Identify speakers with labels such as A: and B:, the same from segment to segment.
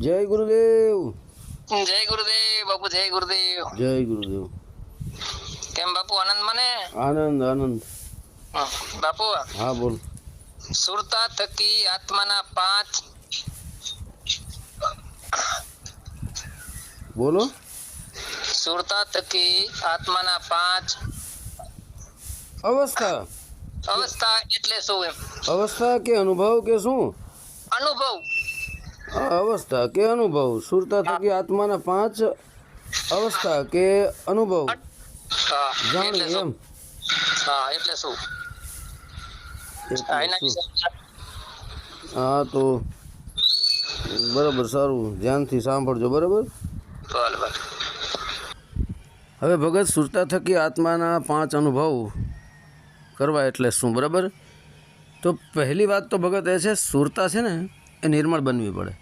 A: જય ગુરુદેવ
B: જય ગુરુદેવ બાપુ જય ગુરુદેવ
A: જય ગુરુદેવ
B: કેમ બાપુ આનંદ મને
A: આનંદ આનંદ
B: બાપુ
A: હા બોલ
B: સુરતા થકી આત્માના પાંચ
A: બોલો
B: સુરતા થકી આત્માના પાંચ
A: અવસ્થા
B: અવસ્થા એટલે શું એમ
A: અવસ્થા કે અનુભવ કે શું
B: અનુભવ
A: આ અવસ્થા કે અનુભવ સુરતા થકી આત્માના પાંચ અવસ્થા કે અનુભવ
B: હા એટલે
A: જાણી
B: શું
A: એમ
B: હા એટલે શું
A: એટલે
B: હા, એના
A: શું?
B: વિશે
A: હા તો બરાબર સારું ધ્યાનથી સાંભળજો બરાબર
B: બોલ બોલ
A: હવે ભગત સુરતા થકી આત્માના પાંચ અનુભવ કરવા એટલે શું બરાબર? તો પહેલી વાત તો ભગત એ છે સુરતા છે ને એ નિર્મળ બનવી પડે.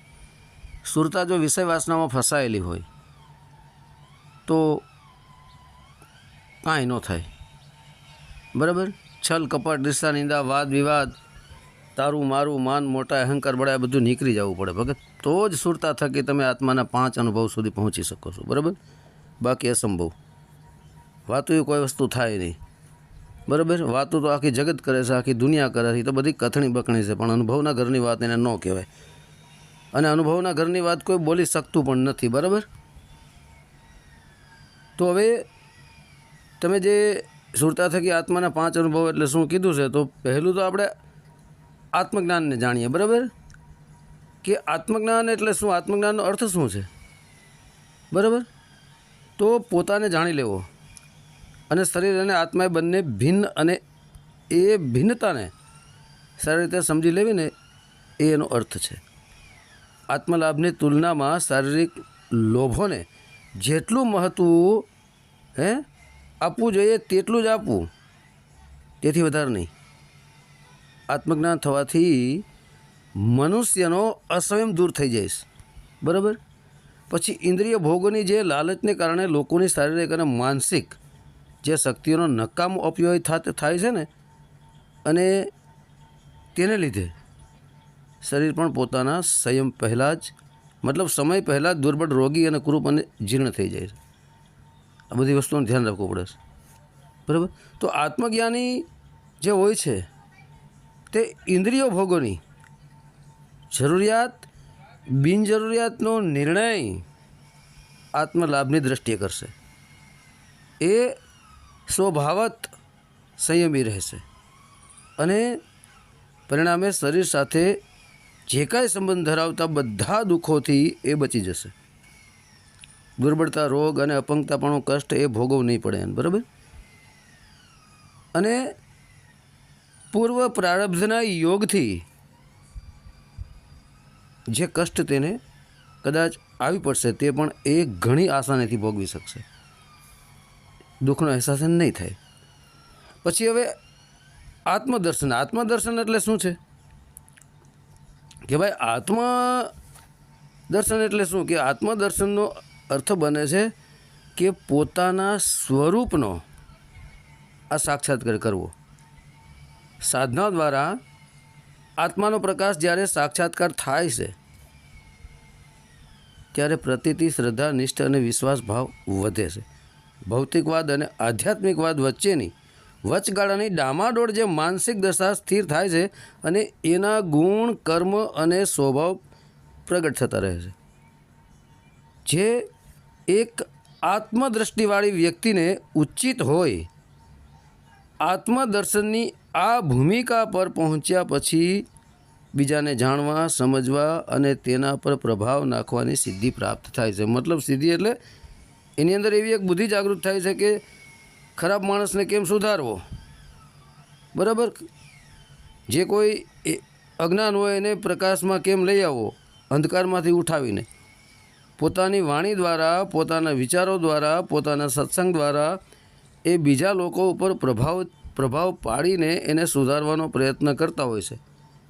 A: સુરતા જો વિષય વાસનામાં ફસાયેલી હોય, તો કાંઈ ન થાય. બરાબર? છલ કપટ રિસ્તા નિંદા, વાદ, વિવાદ, તારું, મારું, માન, મોટા, અહંકાર બળા બધું નીકળી જવું પડે. ભગત, તો જ સુરતા થકી તમે આત્માના પાંચ અનુભવ સુધી પહોંચી શકો છો. બરાબર? બાકી અસંભવ. વાતું એ કોઈ વસ્તુ થાય નહીં. બરાબર? વાતું તો આખી જગત કરે છે, આખી દુનિયા કરે છે તો બધી કથણી બકણી છે, પણ અનુભવના ઘરની વાત એને ન કહેવાય. અને અનુભવના ઘરની વાત કોઈ બોલી શકતું પણ નથી, બરાબર? તો હવે તમે જે સુરતા થકી આત્માના પાંચ અનુભવ એટલે શું કીધું છે, તો પહેલું તો આપણે આત્મજ્ઞાનને જાણીએ, બરાબર? કે આત્મજ્ઞાન એટલે શું? આત્મજ્ઞાનનો અર્થ શું છે? બરાબર? તો પોતાને જાણી લેવો અને શરીર અને આત્મા બંને ભિન્ન અને એ ભિન્નતાને સારી રીતે સમજી લેવી ને એ એનો અર્થ છે. આત્મલાભની તુલનામાં શારીરિક લોભોને જેટલું મહત્ત્વ હે, આપવું જોઈએ તેટલું જ આપવું. તેથી વધારે નહીં. આત્મજ્ઞાન થવાથી મનુષ્યનો અસ્વયં દૂર થઈ જઈશ. બરાબર? પછી ઇન્દ્રિય ભોગોની જે લાલચને કારણે લોકોની શારીરિક અને માનસિક જે શક્તિઓનો નકામો ઉપયોગ થાત- થાય છે ને, અને તેને લીધે શરીર પણ પોતાના સંયમ પહેલાં જ, મતલબ સમય પહેલાં જ દુર્બળ રોગી અને કુરૂપ અને જીર્ણ થઈ જાય છે. આ બધી વસ્તુનું ધ્યાન રાખવું પડે છે. બરાબર? તો આત્મજ્ઞાની જે હોય છે, તે ઇન્દ્રિયો ભોગોની જરૂરિયાત, બિનજરૂરિયાતનો નિર્ણય આત્મલાભની દ્રષ્ટિએ કરશે. એ સ્વભાવત સંયમી રહેશે. અને પરિણામે શરીર સાથે જે કાંઈ સંબંધ ધરાવતા બધા દુઃખોથી એ બચી જશે. દુર્બળતા, રોગ અને અપંગતાપણું, કષ્ટ એ ભોગવવું નહીં પડે એને, બરાબર? અને પૂર્વ પ્રારબ્ધના યોગથી જે કષ્ટ તેને કદાચ આવી પડશે, તે પણ એ ઘણી આસાનીથી ભોગવી શકશે. દુઃખનો અહેસાસ નહીં થાય. પછી હવે આત્મદર્શન. આત્મદર્શન એટલે શું છે? કે ભાઈ આત્મા દર્શન એટલે શું? કે આત્મદર્શનનો અર્થ બને છે કે પોતાના સ્વરૂપનો આ સાક્ષાત્કાર કરવો. સાધના દ્વારા આત્માનો પ્રકાશ જ્યારે સાક્ષાત્કાર થાય છે, ત્યારે પ્રતીતિ, શ્રદ્ધા, નિષ્ઠ અને વિશ્વાસ ભાવ વધે છે. ભૌતિકવાદ અને આધ્યાત્મિકવાદ વચ્ચેની વચગાળાની ડામાડોળ જે માનસિક દશા સ્થિર થાય છે અને એના ગુણ, કર્મ અને સ્વભાવ પ્રગટ થતા રહે છે. જે એક આત્મદ્રષ્ટિવાળી વ્યક્તિને ઉચિત હોય, આત્મદર્શનની આ ભૂમિકા પર પહોંચ્યા પછી બીજાને જાણવા, સમજવા અને તેના પર પ્રભાવ નાખવાની સિદ્ધિ પ્રાપ્ત થાય છે. મતલબ સિદ્ધિ એટલે એની અંદર એવી એક બુદ્ધિ જાગૃત થાય છે કે ખરાબ માણસને કેમ સુધારવો? બરાબર? જે કોઈ અજ્ઞાન હોય એને પ્રકાશમાં કેમ લઈ આવવો? અંધકારમાંથી ઉઠાવીને. પોતાની વાણી દ્વારા, પોતાના વિચારો દ્વારા, પોતાના સત્સંગ દ્વારા એ બીજા લોકો ઉપર પ્રભાવ પ્રભાવ પાડીને એને સુધારવાનો પ્રયત્ન કરતા હોય છે.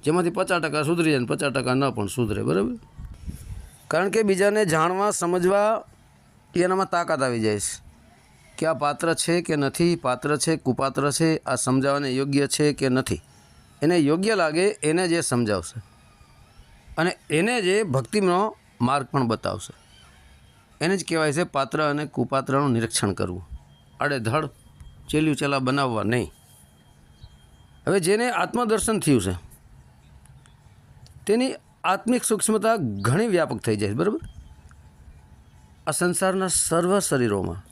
A: જેમાંથી પચાસ ટકા સુધરી જાય પચાસ ટકા ન પણ સુધરે, બરાબર? કારણ કે બીજાને જાણવા, સમજવા એનામાં તાકાત આવી જાય છે. કે પાત્ર છે કે નથી, પાત્ર છે, કુપાત્ર છે, આ સમજાવવાને યોગ્ય છે કે નથી? એને યોગ્ય લાગે, એને જે સમજાવશે. અને એને જે ભક્તિનો માર્ગ પણ બતાવશે. એને જ કહેવાય છે પાત્ર અને કુપાત્રનું નિરીક્ષણ કરવું. આડેધડ ચેલ્યું ચેલા બનાવવા નહીં. હવે જેને આત્મદર્શન થયું છે, તેની આત્મિક સૂક્ષ્મતા ઘણી વ્યાપક થઈ જાય છે, બરાબર? આ સંસારના સર્વ શરીરોમાં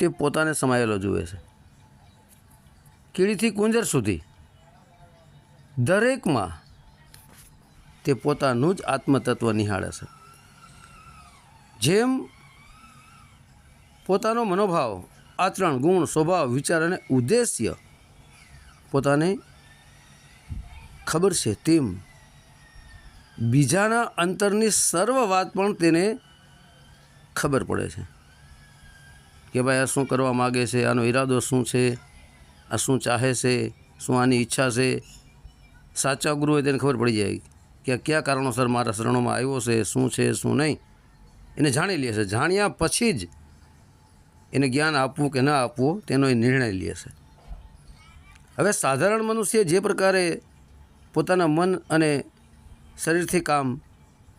A: તે પોતાને સમાયેલો જુએ છે. કીડીથી કુંજર સુધી. દરેકમાં તે પોતાનું જ આત્મતત્વ નિહાળે છે. જેમ પોતાનો મનોભાવ, આચરણ, ગુણ, સ્વભાવ, વિચાર અને ઉદ્દેશ્ય પોતાને ખબર છે, તેમ બીજાના અંતરની સર્વ વાત પણ તેને ખબર પડે છે. કે ભાઈ આ શું કરવા માગે છે? આનો ઈરાદો શું છે? આ શું ચાહે છે? શું આની ઈચ્છા છે? સાચા ગુરુ હોય તેને ખબર પડી જાય કે કયા કારણોસર મારા શરણોમાં આવ્યો છે, શું છે, શું નહીં. એને જાણી લે છે. જાણ્યા પછી જ એને જ્ઞાન આપવું કે ન આપવું, તેનો એ નિર્ણય લે છે. હવે સાધારણ મનુષ્ય જે પ્રકારે પોતાના મન અને શરીરથી કામ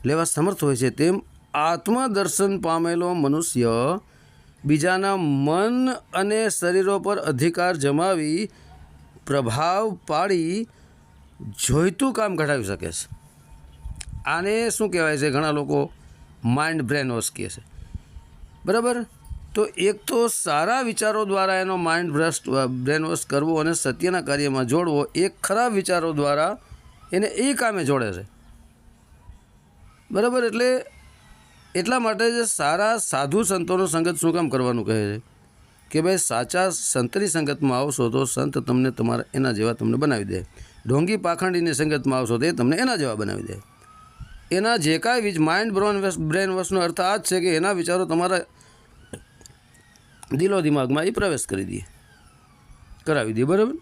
A: લેવા સમર્થ હોય છે, તેમ આત્મદર્શન પામેલો મનુષ્ય બીજાના મન અને શરીરો પર અધિકાર જમાવી પ્રભાવ પાડી જોઈતું કામ ઘટાવી શકે છે. આને શું કહેવાય છે? ઘણા લોકો માઇન્ડ બ્રેન વોશ કહે છે. બરાબર? તો એક તો સારા વિચારો દ્વારા એનો માઇન્ડ બ્રસ્ટ બ્રેન વોશ કરવો અને સત્યના કાર્યમાં જોડવો એક ખરાબ વિચારો દ્વારા એને એ કામે જોડે છે. બરાબર? એટલે એટલા માટે જે સારા સાધુ સંતોનો સંગત શું કામ કરવાનું કહે છે? કે ભાઈ, સાચા સંતની સંગતમાં આવશો તો સંત તમને તમારા એના જેવા તમને બનાવી દે. ઢોંગી પાખંડીની સંગતમાં આવશો તો એ તમને એના જેવા બનાવી દે. એના જે કાંઈ વિજ માઇન્ડ બ્રોન બ્રેન વશનો અર્થ આ જ છે કે એના વિચારો તમારા દિલો દિમાગમાં એ પ્રવેશ કરી દે. કરાવી દે, બરાબર?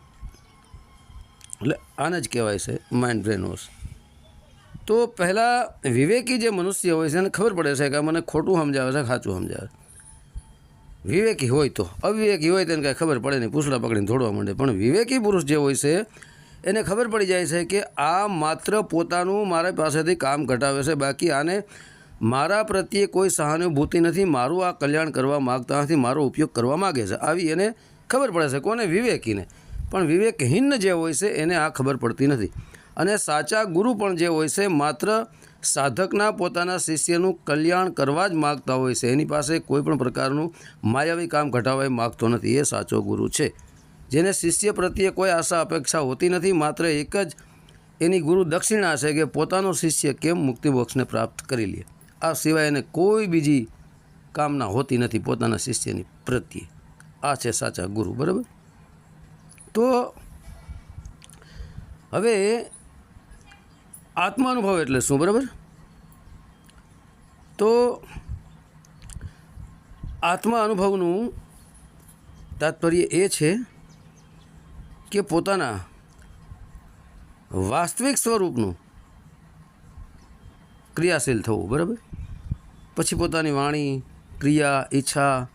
A: એટલે આને જ કહેવાય છે માઇન્ડ બ્રેન વોશ તો પહેલાં વિવેકી જે મનુષ્ય હોય છે, એને ખબર પડે છે કે મને ખોટું સમજાવે છે, સાચું સમજાવે વિવેકી હોય તો. અવિવેકી હોય તેને કાંઈ ખબર પડે નહીં, પૂછડા પકડીને દોડવા માંડે. પણ વિવેકી પુરુષ જે હોય છે, એને ખબર પડી જાય છે કે આ માત્ર પોતાનું મારા પાસેથી કામ ઘટાવે છે, બાકી આને મારા પ્રત્યે કોઈ સહાનુભૂતિ નથી, મારું આ કલ્યાણ કરવા માગતા નથી, મારો ઉપયોગ કરવા માગે છે. આવી એને ખબર પડે છે કોને? વિવેકીને. પણ વિવેકહીન જે હોય છે, એને આ ખબર પડતી નથી. અને સાચા ગુરુ પણ જે હોય છે, માત્ર સાધકના પોતાના શિષ્યનું કલ્યાણ કરવા જ માગતા હોય છે. એની પાસે કોઈ પણ પ્રકારનું માયાવી કામ ઘટાડવા માગતો નથી. એ સાચો ગુરુ છે. જેને શિષ્ય પ્રત્યે કોઈ આશા, અપેક્ષા હોતી નથી, માત્ર એક જ એની ગુરુ દક્ષિણા છે કે પોતાનો શિષ્ય કેમ મુક્તિબોક્ષને પ્રાપ્ત કરી લે. આ સિવાય એને કોઈ બીજી કામના હોતી નથી પોતાના શિષ્યની પ્રત્યે. આ છે સાચા ગુરુ. બરાબર? તો હવે આત્માનુભવ એટલે શું, બરાબર? તો આત્મા અનુભવનું તાત્પર્ય એ છે કે પોતાના વાસ્તવિક સ્વરૂપનું ક્રિયાશીલ થવું, બરાબર? પછી પોતાની વાણી, ક્રિયા, ઈચ્છા,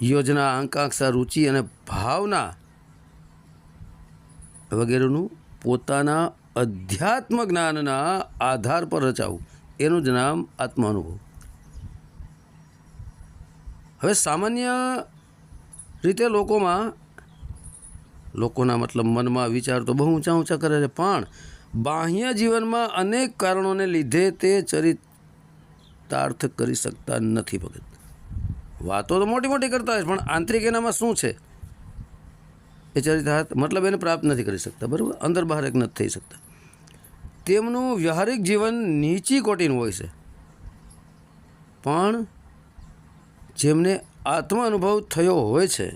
A: યોજના, આકાંક્ષા, રુચિ અને ભાવના વગેરેનું પોતાના અધ્યાત્મ જ્ઞાનના આધાર પર રચાવું. એનું જ નામ આત્માનુભવ. હવે સામાન્ય રીતે લોકોમાં, લોકોના મતલબ મનમાં વિચાર તો બહુ ઊંચા ઊંચા કરે છે, પણ બાહ્ય જીવનમાં અનેક કારણોને લીધે તે ચરિતાર્થ કરી શકતા નથી ભગત. વાતો તો મોટી મોટી કરતા હોય પણ આંતરિક એનામાં શું છે? એ ચરિતાર્થ મતલબ એને પ્રાપ્ત નથી કરી શકતા, બરાબર? અંદર બહાર એક નથી થઈ શકતા. તેમનું વ્યવહારિક જીવન નીચી કોટીનું હોય છે. પણ જેમને આત્મ અનુભવ થયો હોય છે,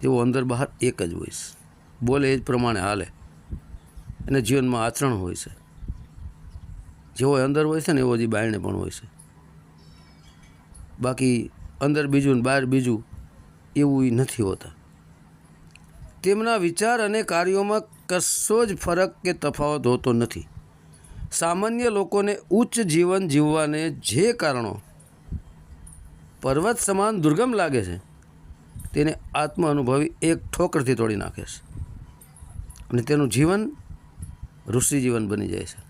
A: તેઓ અંદર બહાર એક જ હોય છે. બોલે એ જ પ્રમાણે હાલે. એને જીવનમાં આચરણ હોય છે. જેવો અંદર હોય છે ને એવો જ બાયણે પણ હોય છે. બાકી અંદર બીજું ને બહાર બીજું એવું નથી હોતા. તેમના વિચાર અને કાર્યોમાં કશો જ ફરક કે તફાવત હોતો નથી. સામાન્ય લોકોને ઉચ્ચ જીવન જીવવાને જે કારણો પર્વત સમાન દુર્ગમ લાગે છે, તેને આત્મ અનુભવી એક ઠોકરથી તોડી નાખે છે અને તેનું જીવન ઋષિ જીવન બની જાય છે.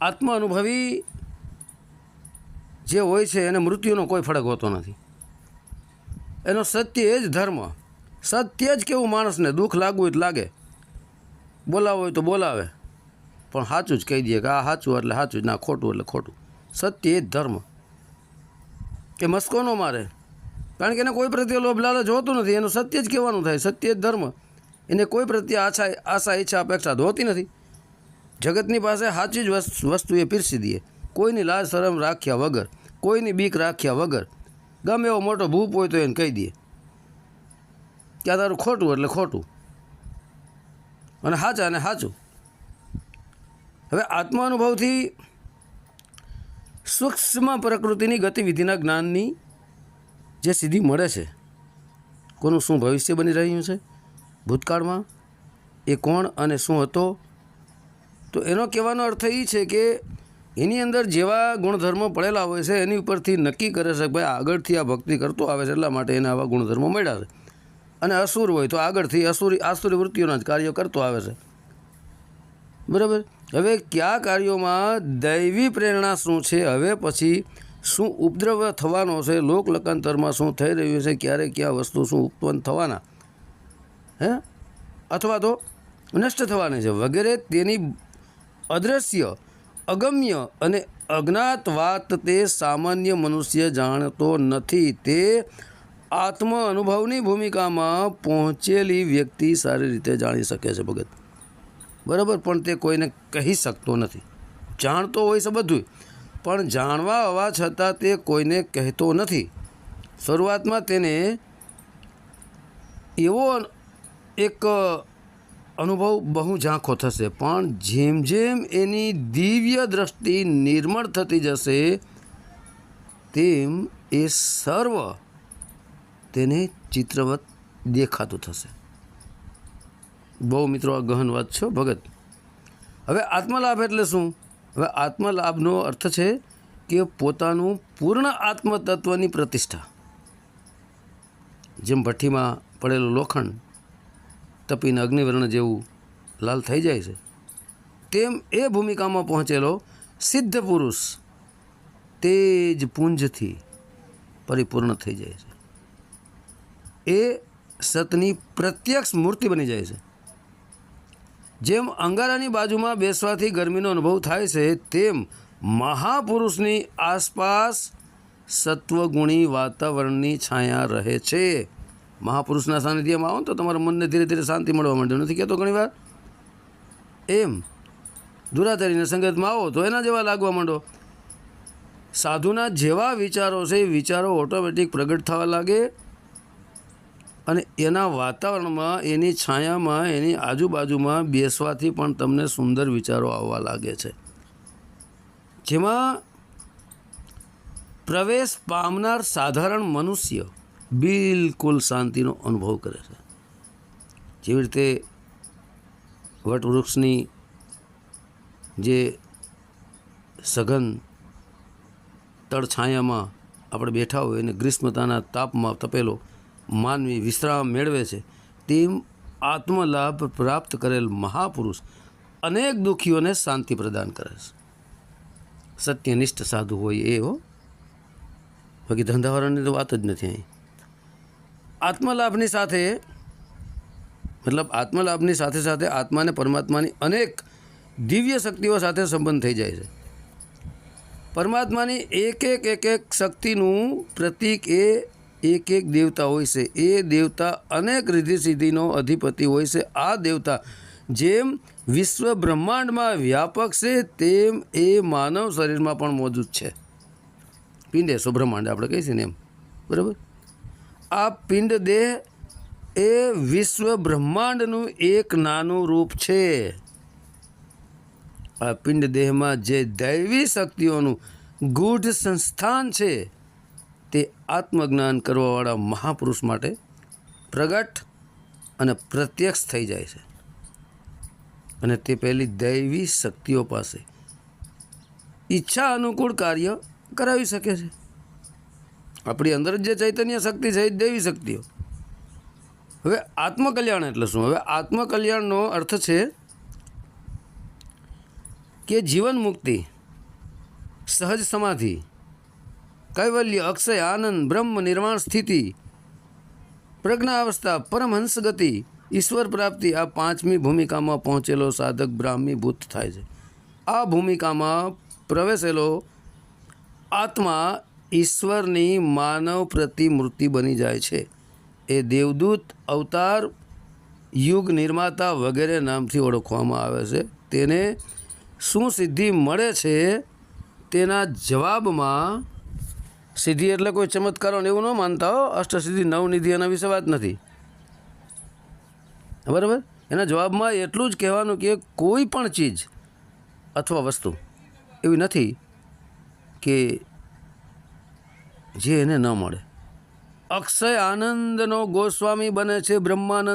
A: આત્મ અનુભવી જે હોય છે, એને મૃત્યુનો કોઈ ફરક હોતો નથી. એનો સત્ય એ જ ધર્મ સત્ય જ કેવું માણસને દુઃખ લાગવું જ લાગે. બોલાવો હોય તો બોલાવે. પણ સાચું જ કહી દે કે આ સાચું એટલે સાચું જ, ના ખોટું એટલે ખોટું. સત્ય એ જ ધર્મ. કે મસ્કો નો મારે. કારણ કે એને કોઈ પ્રત્યે લોભ લાલચ હોતું નથી, એનું સત્ય જ કહેવાનું થાય. સત્ય જ ધર્મ. એને કોઈ પ્રત્યે આશા આશા, ઈચ્છા, અપેક્ષા હોતી નથી. જગતની પાસે સાચી જ વસ્તુ એ પીરસી દઈએ. કોઈની લાજ શરમ રાખ્યા વગર, કોઈની બીક રાખ્યા વગર. ગમે એવો મોટો ભૂપ હોય તો એને કહી દઈએ. કે આ તારું ખોટું એટલે ખોટું. અને સાચા અને સાચું. હવે આત્માનુભવથી સૂક્ષ્મ પ્રકૃતિની ગતિવિધિના જ્ઞાનની જે સિદ્ધિ મળે છે, કોનું શું ભવિષ્ય બની રહ્યું છે, ભૂતકાળમાં, એ કોણ અને શું હતો, તો એનો કહેવાનો અર્થ એ છે કે એની અંદર જેવા ગુણધર્મો પડેલા હોય છે, એની ઉપરથી નક્કી કરે છે ભાઈ આગળથી આ ભક્તિ કરતો આવે છે, એટલા માટે એને આવા ગુણધર્મો મળ્યા છે. અને અસુર હોય તો આગળથી અસુરી આસુરી વૃત્તિઓના જ કાર્યો કરતો આવે છે. બરાબર? હવે કયા કાર્યોમાં દૈવી પ્રેરણા શું છે? હવે પછી શું ઉપદ્રવ થવાનો છે? લોક લકાંતરમાં શું થઈ રહ્યું છે? ક્યારે કયા વસ્તુ શું ઉત્પન્ન થવાના? હે? અથવા તો નષ્ટ થવાની છે. વગેરે તેની અદ્રશ્ય, અગમ્ય અને અજ્ઞાત વાત તે સામાન્ય મનુષ્ય જાણતો નથી. તે આત્મ અનુભવની ભૂમિકામાં પહોંચેલી વ્યક્તિ સારી રીતે જાણી શકે છે ભગત. બરાબર? પણ તે કોઈને કહી શકતો નથી. જાણતો હોય છે બધું પણ જાણવા હોવા છતાં તે કોઈને કહેતો નથી. શરૂઆતમાં તેને એવો એક અનુભવ બહુ ઝાંખો થશે. પણ જેમ જેમ એની દિવ્ય દ્રષ્ટિ નિર્મળ થતી જશે, તેમ એ સર્વ તેને ચિત્રવત દેખાતું થશે. બહુ મિત્રો, આ ગહન વાત છો ભગત. હવે આત્મલાભ એટલે શું? હવે આત્મલાભનો અર્થ છે કે પોતાનું પૂર્ણ આત્મતત્વની પ્રતિષ્ઠા. જેમ ભઠ્ઠીમાં પડેલું લોખંડ તપીને અગ્નિવર્ણ જેવું લાલ થઈ જાય છે, તેમ એ ભૂમિકામાં પહોંચેલો સિદ્ધ પુરુષ તે જ પુંજથી પરિપૂર્ણ થઈ જાય છે. એ સતની પ્રત્યક્ષ મૂર્તિ બની જાય છે. જેમ અંગારાની બાજુમાં બેસવાથી ગરમીનો અનુભવ થાય છે, તેમ મહાપુરુષની આસપાસ સત્વગુણી વાતાવરણની છાયા રહે છે. મહાપુરુષના સાનિધ્યમાં આવો તો તમારા મનને ધીરે ધીરે શાંતિ મળવા માંડે. નથી કહેતો ઘણીવાર? એમ દુરાચારીના સંગતમાં આવો તો એના જેવા લાગવા માંડો. સાધુના જેવા વિચારો છે એ વિચારો ઓટોમેટિક પ્રગટ થવા લાગે. અને એના વાતાવરણમાં, એની છાયામાં, એની આજુબાજુમાં બેસવાથી પણ તમને સુંદર વિચારો આવવા લાગે છે. જેમાં પ્રવેશ પામનાર સાધારણ મનુષ્ય બિલકુલ શાંતિનો અનુભવ કરે છે. જેવી રીતે વટવૃક્ષની જે સઘન તળછાયામાં આપણે બેઠા હોય અને ગ્રીષ્મતાના તાપમાં તપેલો માનવી વિશ્રામ મેળવે છે, તેમ આત્મલાભ પ્રાપ્ત કરેલ મહાપુરુષ અનેક દુઃખીઓને શાંતિ પ્રદાન કરે છે. સત્યનિષ્ઠ સાધુ હોય એ હો. બાકી ધંધાવાળાની તો વાત જ નથી અહીં. આત્મલાભની સાથે, મતલબ આત્મલાભની સાથે સાથે આત્માને પરમાત્માની અનેક દિવ્ય શક્તિઓ સાથે સંબંધ થઈ જાય છે. પરમાત્માની એક એક એક એક શક્તિનું પ્રતીક એ એક એક દેવતા હોય છે. એ દેવતા અનેક રિદ્ધિ સિદ્ધિનો અધિપતિ હોય છે. આ દેવતા જેમ વિશ્વ બ્રહ્માંડમાં વ્યાપક છે, તેમ એ માનવ શરીરમાં પણ મોજૂદ છે. પિંડે બ્રહ્માંડ આપણે કહીશું ને એમ. બરાબર? આ પિંડ દેહ એ વિશ્વ બ્રહ્માંડનું એક નાનું રૂપ છે. આ પિંડ દેહમાં જે દૈવી શક્તિઓનું ગૂઢ સંસ્થાન છે. તે આત્મજ્ઞાન કરવાવાળા મહાપુરુષ માટે પ્રગટ અને પ્રત્યક્ષ થઈ જાય છે. અને તે પહેલી દૈવી શક્તિઓ પાસે ઈચ્છા અનુકૂળ કાર્ય કરાવી શકે છે. આપણી અંદર જે ચૈતન્ય શક્તિ છે એ દૈવી શક્તિઓ. હવે આત્મકલ્યાણ એટલે શું? હવે આત્મકલ્યાણનો અર્થ છે કે જીવન મુક્તિ, સહજ સમાધિ કૈવલ્ય અક્ષય આનંદ બ્રહ્મ નિર્વાણ સ્થિતિ. પ્રજ્ઞાવસ્થા પરમહંસ ગતિ. ઈશ્વર પ્રાપ્તિ આ પાંચમી ભૂમિકામાં પહોંચેલો સાધક બ્રાહ્મીભૂત થાય છે. આ ભૂમિકામાં પ્રવેશેલો આત્મા ઈશ્વરની માનવ પ્રતિમૂર્તિ બની જાય છે. એ દેવદૂત, અવતાર, યુગ નિર્માતા વગેરે નામથી ઓળખવામાં આવે છે. તેને શું સિદ્ધિ મળે છે તેના જવાબમાં સિદ્ધિ એટલે કોઈ ચમત્કારો એવું ન માનતા હો. અષ્ટસિદ્ધિ નવનિધિ એના વિશે વાત નથી. બરાબર? એના જવાબમાં એટલું જ કહેવાનું કે કોઈ પણ ચીજ અથવા વસ્તુ એવી નથી કે જે એને ન મળે. અક્ષય આનંદનો ગોસ્વામી બને છે બ્રહ્માનંદ